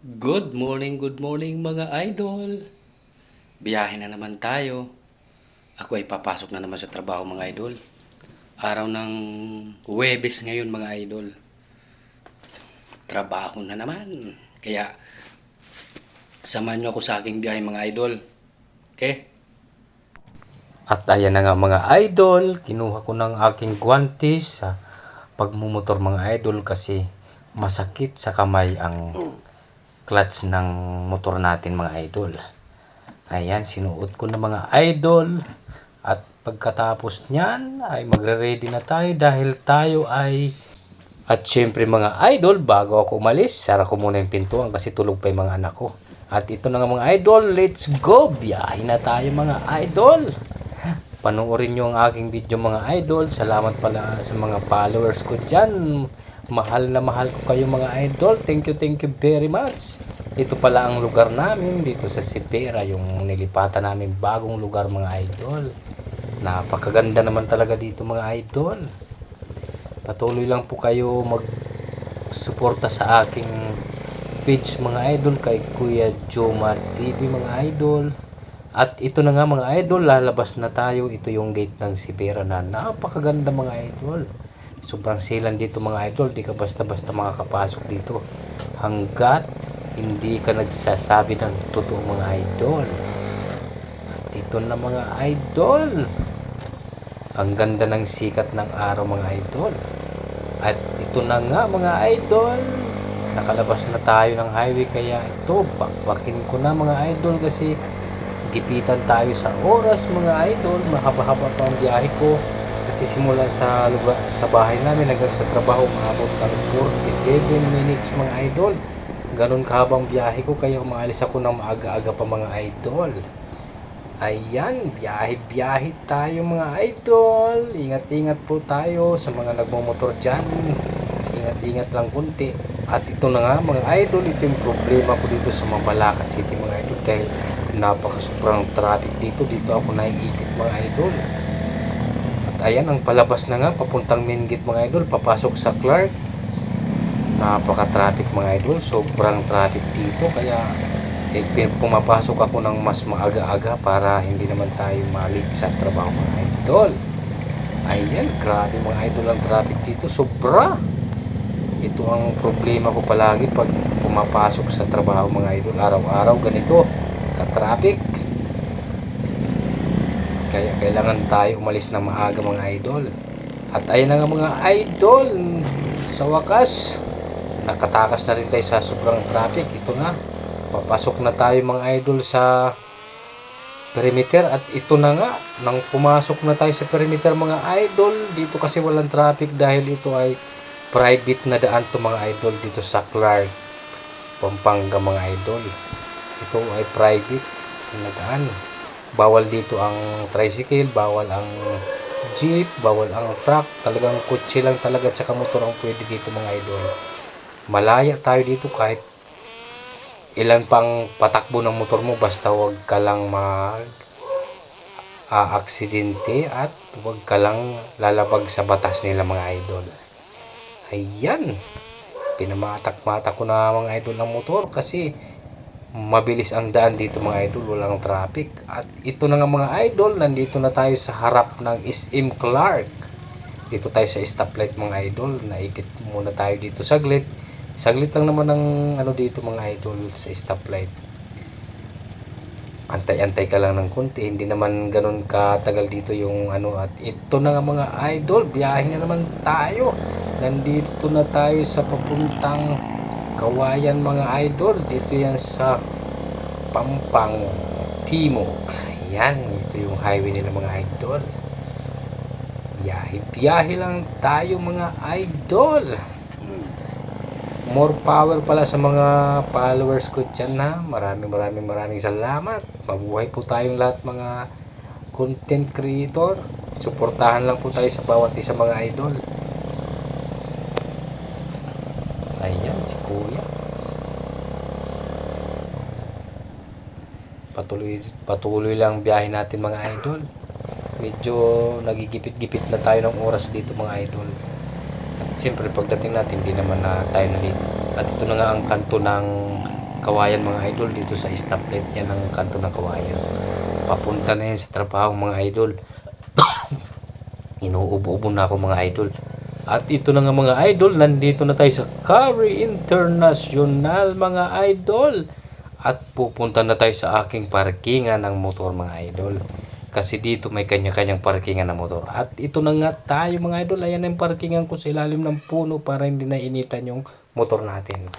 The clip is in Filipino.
Good morning, good morning mga idol. Biyahe na naman tayo. Ako ay papasok na naman sa trabaho mga idol. Araw ng Huwebes ngayon mga idol. Trabaho na naman. Kaya samahan nyo ako sa aking biyahe mga idol. Okay? At ayan na nga mga idol, kinuha ko ng aking guantes sa pagmumotor mga idol kasi masakit sa kamay ang clutch ng motor natin mga idol. Ayan, sinuot ko na mga idol. At pagkatapos niyan ay magre-ready na tayo dahil tayo ay at syempre mga idol, bago ako umalis, sara ko muna yung pintuan kasi tulog pa yung mga anak ko. At ito na nga mga idol, let's go! Biyahe na tayo mga idol! Panoorin nyo ang aking video mga idol. Salamat pala sa mga followers ko dyan. Mahal na mahal ko kayo mga idol. Thank you, thank you very much. Ito pala ang lugar namin dito sa Sipera, yung nilipatan namin bagong lugar mga idol. Napakaganda naman talaga dito mga idol. Patuloy lang po kayo mag suporta sa aking page mga idol kay Kuya Jomar TV mga idol. At ito na nga mga idol, lalabas na tayo. Ito yung gate ng Sipera na napakaganda mga idol. Sobrang silan dito mga idol. Di ka basta-basta makakapasok dito. Hanggat hindi ka nagsasabi ng totoo mga idol. At ito na mga idol. Ang ganda ng sikat ng araw mga idol. At ito na nga mga idol. Nakalabas na tayo ng highway kaya ito, bakbakin ko na mga idol kasi gipitan tayo sa oras mga idol. Mahaba-haba pa ang biyahe ko. Kasi simula sa lugar, sa bahay namin hanggang sa trabaho maabot ng 47 minutes mga idol. Ganun kahabang biyahe ko kaya umaalis ako ng maaga-aga pa mga idol. Ayan biyahe-biyahe tayo mga idol. Ingat-ingat po tayo sa mga nagmumotor dyan. Ingat-ingat lang kunti at ito na nga mga idol ito yung problema ko dito sa Mabalacat City mga idol dahil napaka sobrang traffic dito. Dito ako naiipit mga idol. At ayan ang palabas na nga papuntang main gate mga idol papasok sa Clark. Napaka traffic mga idol sobrang traffic dito. Kaya eh, pumapasok ako ng mas maaga-aga para hindi naman tayo malit sa trabaho mga idol. Ayan grabe mga idol ang traffic dito. Sobra ito ang problema ko palagi pag pumapasok sa trabaho mga idol. Araw-araw ganito. Ka-traffic. Kaya kailangan tayo umalis na maaga mga idol. At ayun na nga mga idol. Sa wakas nakatakas na rin tayo sa sobrang traffic. Ito na. Papasok na tayo mga idol sa perimeter. At ito na nga nang pumasok na tayo sa perimeter mga idol dito kasi walang traffic dahil ito ay private na daan to mga idol dito sa Clark Pampanga mga idol. Ito ay private na daan. Bawal dito ang tricycle bawal ang jeep bawal ang truck. Talagang kotse lang talaga tsaka motor ang pwede dito mga idol. Malaya tayo dito kahit ilan pang patakbo ng motor mo basta wag ka lang mag aaksidente at wag ka lang lalabag sa batas nila mga idol ayan. Pinamatak-matak ko na mga idol ng motor kasi mabilis ang daan dito mga idol walang traffic. At ito na nga mga idol nandito na tayo sa harap ng SM Clark. Dito tayo sa stoplight mga idol naipit muna tayo dito saglit. Saglit lang naman ng ano dito mga idol sa stoplight. Antay-antay ka lang ng konti hindi naman ganun katagal dito yung ano. At ito na nga mga idol biyahe na naman tayo nandito na tayo sa papuntang Kawayan mga idol. Dito yan sa Pampang Timog. Yan ito yung highway nila mga idol. Biyahe biyahe lang tayo mga idol. More power pala sa mga followers ko dyan ha. Maraming maraming maraming salamat. Mabuhay po tayong lahat mga content creator. Suportahan lang po tayo sa bawat isa mga idol ayan si kuya patuloy patuloy lang biyahe natin mga idol medyo nagigipit-gipit na tayo ng oras dito mga idol at siyempre pagdating natin hindi naman na tayo na dito at ito na nga ang kanto ng Kawayan mga idol dito sa stoplight yan ang kanto ng Kawayan. Papunta na yan sa trabaho mga idol. Inuubo-ubo na ako mga idol. At ito na nga mga idol, nandito na tayo sa Curry International mga idol. At pupunta na tayo sa aking parkingan ng motor mga idol. Kasi dito may kanya-kanyang parkingan ng motor. At ito na nga tayo mga idol. Ayan ang parkingan ko sa ilalim ng puno para hindi na initan yung motor natin.